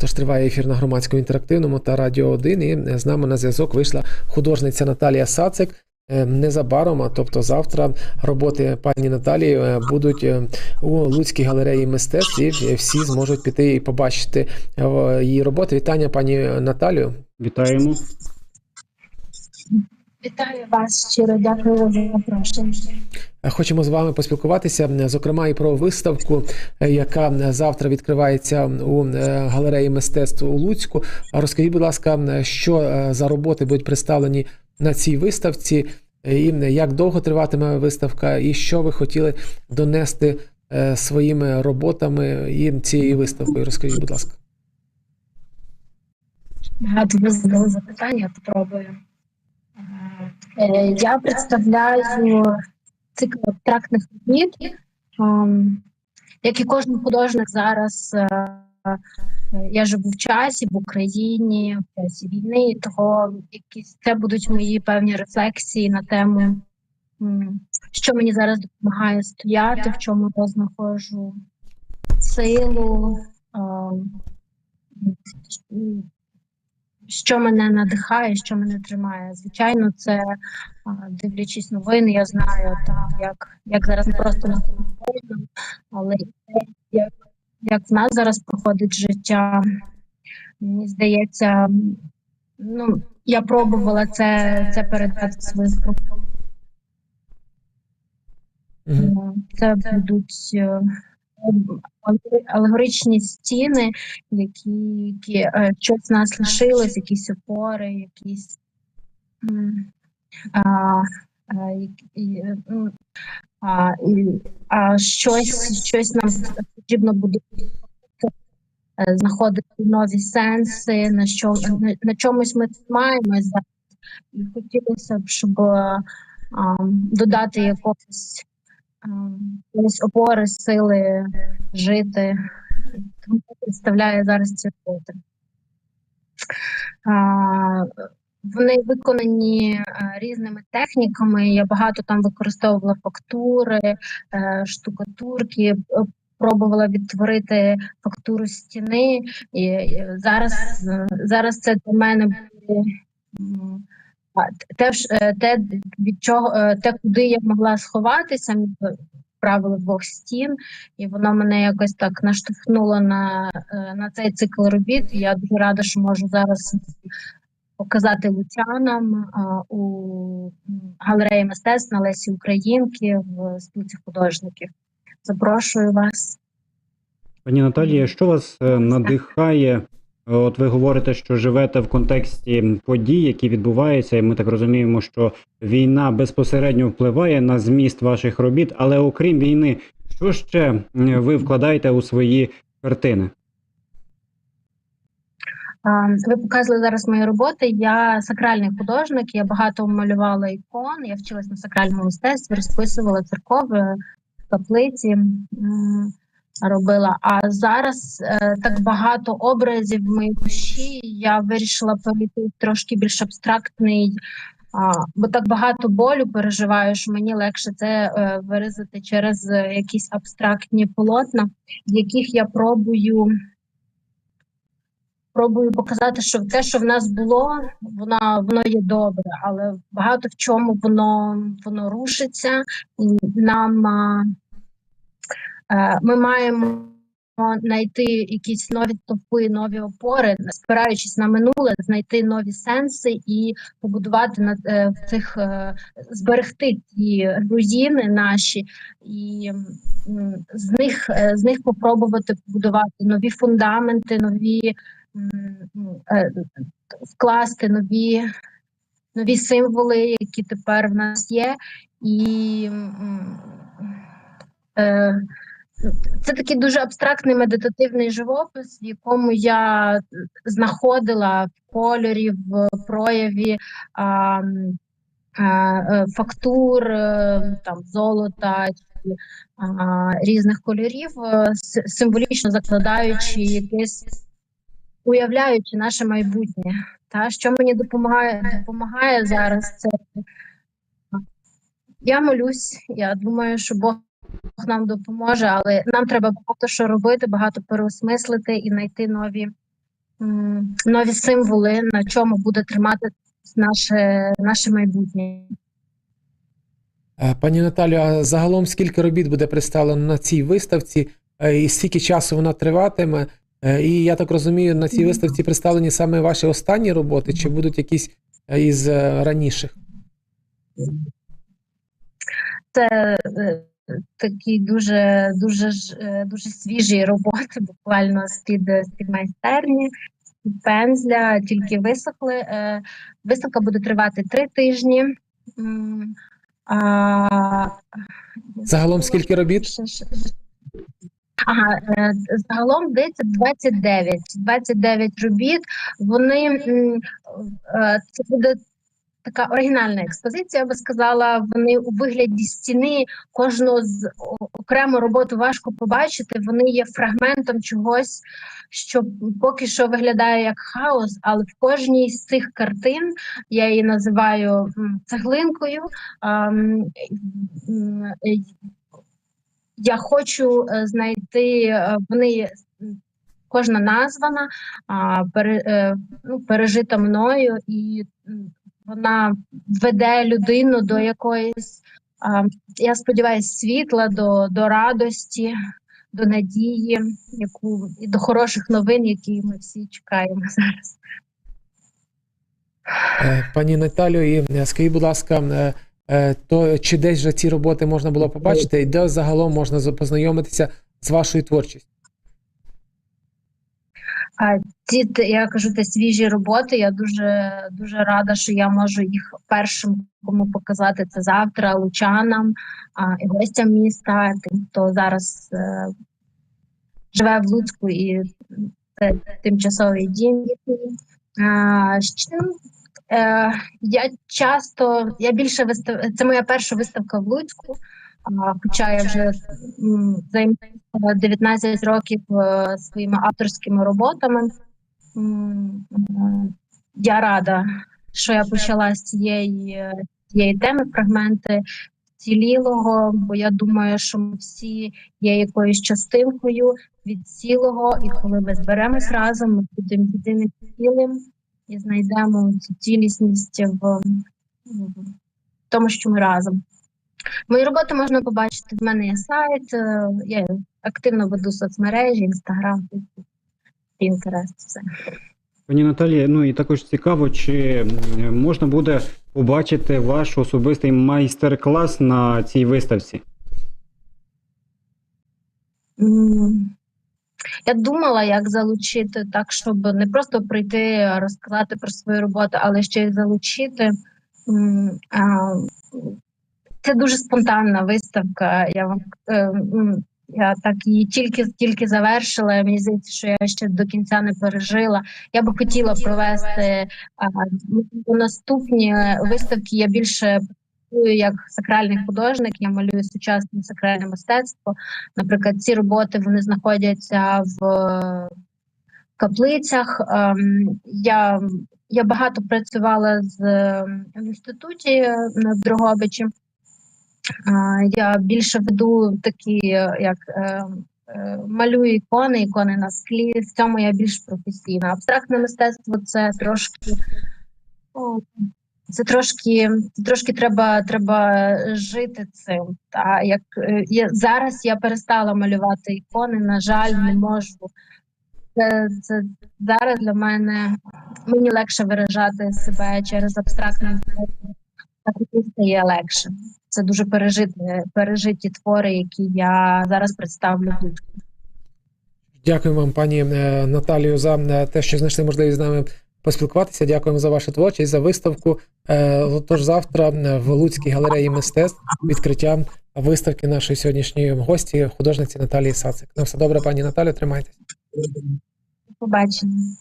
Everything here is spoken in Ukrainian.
Тож триває ефір на громадському інтерактивному та Радіо 1. І з нами на зв'язок вийшла художниця Наталія Сацик. Е, Незабаром, а тобто завтра, роботи пані Наталії е, будуть е, у Луцькій галереї мистецтв, і всі зможуть піти і побачити її роботи. Вітання, пані Наталію. Вітаємо. Вітаю вас щиро, дякую за запрошення. Хочемо з вами поспілкуватися, е, зокрема, і про виставку, е, яка завтра відкривається у е, галереї мистецтв у Луцьку. Розкажіть, будь ласка, е, що е, за роботи будуть представлені на цій виставці, е, і як довго триватиме виставка, і що ви хотіли донести е, своїми роботами і цією виставкою? Розкажіть, будь ласка. Багато ви задали запитання, спробую. Е, Я представляю цикл абстрактних робіт. Ем, Як і кожен художник зараз, е, я живу в часі, в Україні, в часі війни, того якісь це будуть мої певні рефлексії на тему, що мені зараз допомагає стояти, в чому я знаходжу силу. Що мене надихає, що мене тримає. Звичайно, це дивлячись новини, я знаю, та, як, як зараз не просто на телефоні, але як, як в нас зараз проходить життя. Мені здається, ну, я пробувала це, це передати своїм спробуванням. Мгм. Це будуть е, алегоричні стіни, які, які е, щось нас лишилось, якісь опори, якісь а, а, е, а, а щось, щось нам потрібно буде знаходити нові сенси, на що на, на чомусь ми тримаємось зараз. І хотілося б, щоб а, додати якогось ем, якоїсь опори, сили жити. Тому представляє зараз ці роботи. Вони виконані е, різними техніками. Я багато там використовувала фактури, е, штукатурки, е, пробувала відтворити фактуру стіни. І е, зараз, е, зараз це для мене те, е, те, від чого е, те, куди я могла сховатися, правило двох стін, і воно мене якось так наштовхнуло на, е, на цей цикл робіт. Я дуже рада, що можу зараз показати луцянам у галереї мистецтв на Лесі Українки в спілці художників. Запрошую вас. Пані Наталія, що вас надихає? От ви говорите, що живете в контексті подій, які відбуваються, і ми так розуміємо, що війна безпосередньо впливає на зміст ваших робіт, але окрім війни, що ще ви вкладаєте у свої картини? Ви показували зараз мої роботи. Я сакральний художник, я багато малювала ікон, я вчилась на сакральному мистецтві, розписувала церкови, каплиці м, робила. А зараз е, так багато образів в моїй душі. Я вирішила перейти трошки більш абстрактний. А, бо так багато болю переживаю, що мені легше це е, виразити через е, якісь абстрактні полотна, в яких я пробую пробую показати, що те, що в нас було, воно, воно є добре, але багато в чому воно, воно рушиться, і нам а, ми маємо знайти якісь нові стовпи, нові опори, спираючись на минуле, знайти нові сенси і побудувати на е, цих е, зберегти ці руїни наші і з них е, з них попробувати побудувати нові фундаменти, нові е, вкласти нові, нові символи, які тепер в нас є, і е, це такий дуже абстрактний медитативний живопис, в якому я знаходила в кольорі, в прояві а, а, е, фактур, е, там золота а, різних кольорів, е, символічно закладаючи якесь, уявляючи наше майбутнє. Та що мені допомагає допомагає зараз, це я молюсь. Я думаю, що Бог нам допоможе, але нам треба багато що робити, багато переосмислити і знайти нові, нові символи, на чому буде тримати наше, наше майбутнє. Е, Пані Наталю, а загалом скільки робіт буде представлено на цій виставці, е, і скільки часу вона триватиме? Е, І я так розумію, на цій виставці представлені саме ваші останні роботи, чи будуть якісь із раніших? Це такі дуже, дуже, е, дуже свіжі роботи, буквально з-під, з-під майстерні, з пензля, тільки висохли. Е, Виставка буде тривати три тижні. А, Загалом скільки робіт? Ага, е, загалом здається 29. 29 робіт. Вони це буде така оригінальна експозиція, я би сказала. Вони у вигляді стіни кожну з окрему роботу важко побачити. Вони є фрагментом чогось, що поки що виглядає як хаос, але в кожній з цих картин я її називаю цеглинкою. я хочу е, знайти е, вони. Кожна названа, е, ну, пережита мною, і вона веде людину до якоїсь, я сподіваюся, світла, до, до радості, до надії, яку і до хороших новин, які ми всі чекаємо зараз. Е, Пані Наталю, і е, скажіть, будь ласка, е, то чи десь же ці роботи можна було побачити, і де загалом можна познайомитися з вашою творчістю? Ці я кажу, те свіжі роботи. Я дуже дуже рада, що я можу їх першим кому показати це завтра лучанам а, і гостям міста, тим, хто зараз е, живе в Луцьку і це тимчасовий дім. А, ще, е, я часто я більше вистав... Це моя перша виставка в Луцьку. Хоча я вже займаюся 19 років е, своїми авторськими роботами. Е, Я рада, що я почала з цієї, е, цієї теми фрагменти цілілого, бо я думаю, що ми всі є якоюсь частинкою від цілого, і коли ми зберемось разом, ми будемо єдиним цілим і знайдемо цю цілісність в, в тому, що ми разом. Мої роботи можна побачити. В мене є сайт, е, я активно веду соцмережі, інстаграм, Pinterest, все. Пані Наталія, ну і також цікаво, чи можна буде побачити ваш особистий майстер-клас на цій виставці? Я думала, як залучити так, щоб не просто прийти, розказати про свою роботу, але ще й залучити. Це дуже спонтанна виставка. Я вам е, я так її тільки тільки завершила. Мені здається, що я ще до кінця не пережила. Я би хотіла провести а, наступні виставки. Я більше працюю як сакральний художник. Я малюю сучасне сакральне мистецтво. Наприклад, ці роботи вони знаходяться в каплицях. Ем, Я, я багато працювала з ем, інституті е, в Дрогобичі. Я більше веду такі, як е, е, малюю ікони, ікони на склі. В цьому я більш професійна. Абстрактне мистецтво це трошки. Це трошки, трошки треба, треба жити цим. Та як е, я зараз я перестала малювати ікони, на жаль, не можу. Це, це зараз для мене мені легше виражати себе через абстрактне мистецтво. І стає легше. Це дуже пережиті, пережиті твори, які я зараз представлю тут. Дякую вам, пані е, Наталію, за е, те, що знайшли можливість з нами поспілкуватися. Дякуємо за вашу творчість, за виставку. Е, Тож завтра в Луцькій галереї мистецтв відкриття виставки нашої сьогоднішньої гості, художниці Наталії Сацик. На все добре, пані Наталю, тримайтеся. Побачення.